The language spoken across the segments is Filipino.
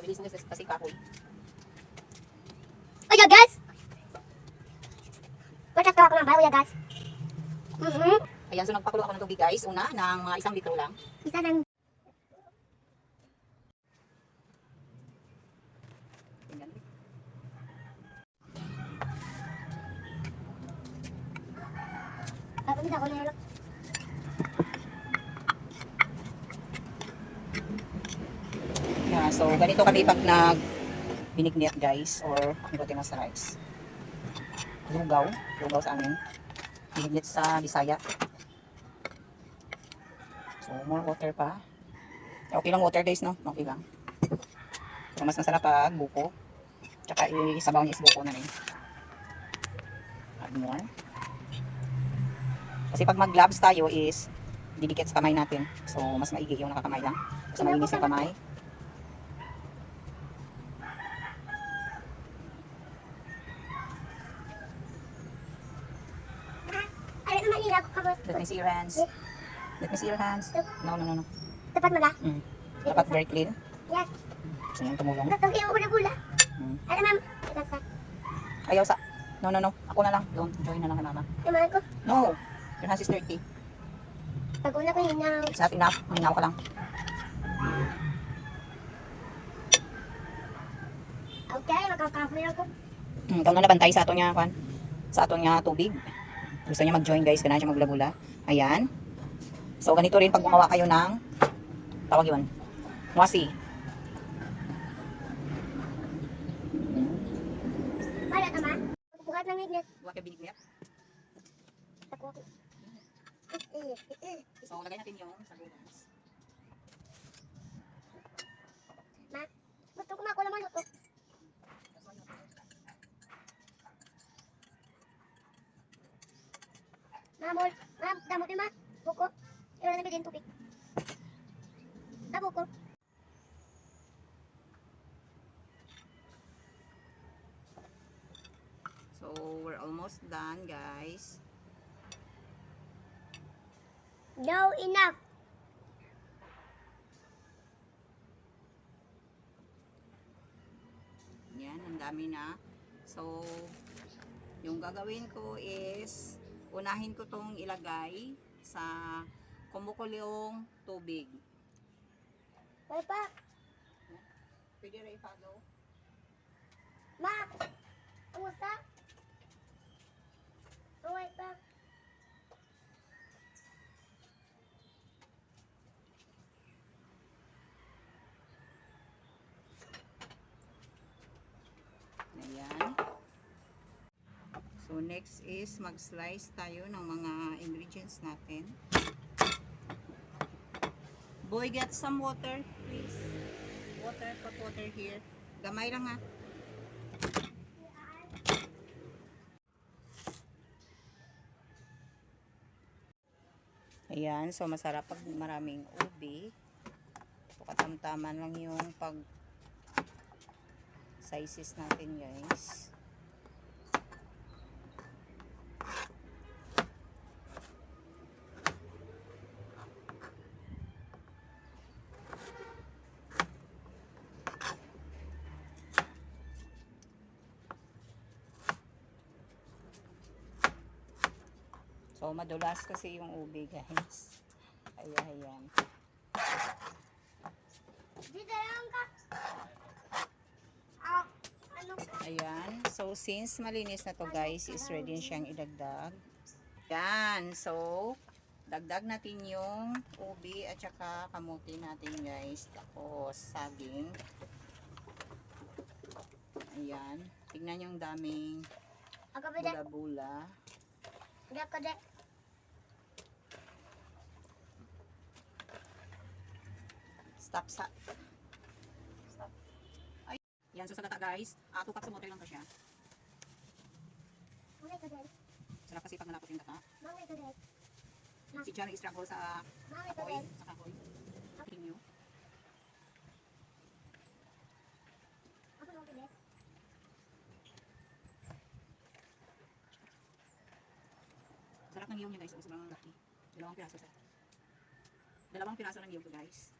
Mabilis mo kasi kahoy. Uy, guys! Patak ka ako ng bayo, guys. Mhm. Ayan, so nagpakulo ako ng tubig guys. Una, ng mga isang litro lang. Isa ng. Kapag ako na yun. Yeah, so ganito kami pag nag binignit guys or glutinous rice. Lugaw, lugaw sa amin. Binignit sa Bisaya. So more water pa. Okay lang water guys no? Okay lang. So mas masarap pag buko. Tsaka isabaw niya is buko na rin. Add more. Kasi pag mag-gloves tayo is didikit sa kamay natin. So mas maigi yung nakakamay lang. Kasi malinis yung kamay. Ay, naman nila ako kabot. Let me see your hands. Let me see your hands. No, no, no, no. Tapat mo na. Mm. Dapat very clean. Yes. Gusto niyang tumulong. Tatang iyo bula-bula. Mm. Ay, ma'am. Ayaw sa... No, no, no. Ako na lang. Don't join na lang kay mama. Tumahan ko. No. Your hands is dirty. Pag una ko ng... It's not enough. Minaw ka lang. Okay, makakapoy ako. Mm, ikaw na nabantay sa ato niya, kwan. Sa ato niya tubig. Gusto niya mag-join guys. Kailangan siya magbula-bula. Ayan. So, ganito rin pag gumawa kayo ng... Tawag yun. Mwasi. Para tama. Bukat ng ignet. Buwag ka binignit. Tako ako. Eh, eh, eh. So, lagay natin yung sabunas. Gusto ko makulang maluto. Mamol. Ma'am, damo din ma. Buko. Iwan na bigyan tubig. Ah, buko. So, we're almost done guys. No, enough. Yan, ang dami na. So, yung gagawin ko is, unahin ko tong ilagay sa kumukulong tubig. Wait pa. Pwede rin i-follow. Ma. Kumusta? Oh, wait pa. Ayan. So, next is mag-slice tayo ng mga ingredients natin. Boy, get some water, please. Water, put water here. Gamay lang ha. Ayan, so masarap pag maraming ubi. So, katamtaman lang yung pag sizes natin guys. So, madulas kasi yung ubi guys. Ayan, ayan. Dito lang ka. Ah, ano? Ayan. So, since malinis na to guys, is ready na siyang idagdag. Yan. So, dagdag natin yung ubi at saka kamuti natin guys. Tapos, saging. Ayan. Tignan yung daming Ako ba Stop sa... Stop. Ay. Yan. So, sa gata guys, uh, 2 cups of water lang to siya. Mangay ko dek. Sarap kasi pag malapot yung gata. Mangay ko dek. Si Chana struggle sa dek. Sa kahoy. Tingin nyo. Ako lang dek. Sarap ng niyog niya guys. Sobrang laki. Dalawang piraso sa. Dalawang piraso ng to guys.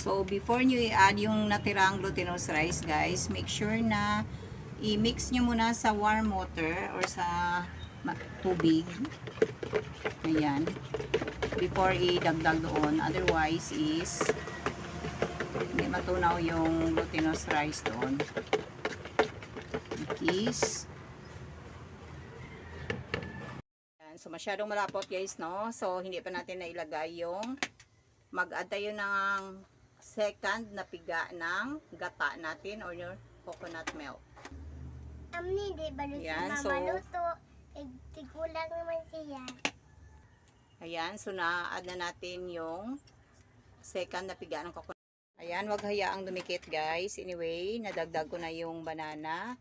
So, before nyo i-add yung natirang glutinous rice, guys, make sure na i-mix nyo muna sa warm water or sa tubig. Ayan. Before i-dagdag doon. Otherwise is hindi matunaw yung glutinous rice doon. Is Ayan. So, masyadong malapot guys, no? So, hindi pa natin nailagay yung mag-add tayo ng second na piga ng gata natin or your coconut milk. Amni, di ba Yan, so- luto? Eh, tigulang naman siya. Ayan, so na-add na natin yung second na piga ng coconut. Ayan, wag hayaang dumikit guys. Anyway, nadagdag ko na yung banana.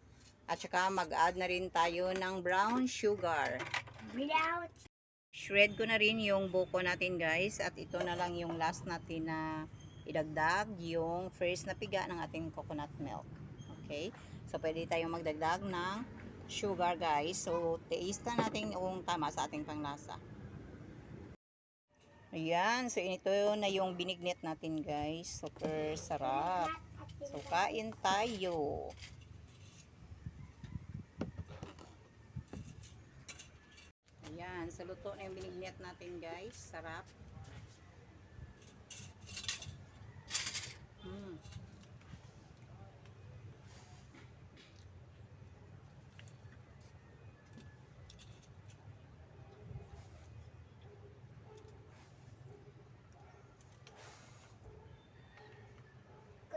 At saka mag-add na rin tayo ng brown sugar. Without Shred ko na rin yung buko natin guys. At ito na lang yung last natin na idagdag yung first na piga ng ating coconut milk. Okay? So, pwede tayong magdagdag ng sugar guys. So, taste na natin kung tama sa ating panglasa. Ayan. So, ito na yung binignit natin guys. Super sarap. So, kain tayo. Ayan. Sa luto na yung binignit natin guys. Sarap. Mm.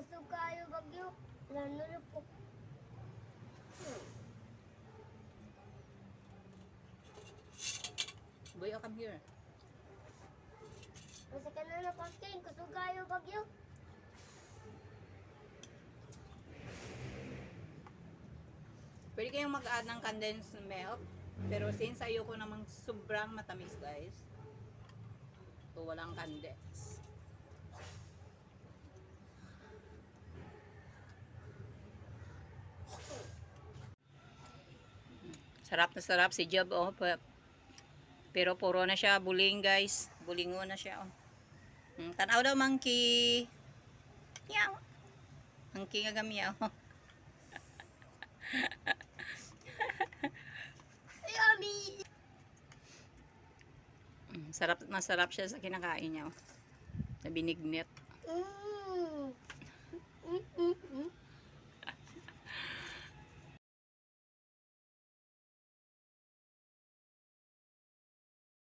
kasukayo bagyo. Lanulo po. Boy, oh, come here. Kasi ka na napakin, kasukayo bagyo. Pwede kayong mag-add ng condensed milk. Pero since ayoko namang sobrang matamis guys. So walang condense. Sarap na sarap si Job oh. Pero puro na siya buling guys. Bulingo na siya oh. Hmm, tanaw daw monkey. Meow. Monkey nga gamiyaw. Yummy! Mm, Sarap, masarap siya sa kinakain niya. oh. Sa binignit. Mmm. Mm, mm, mm.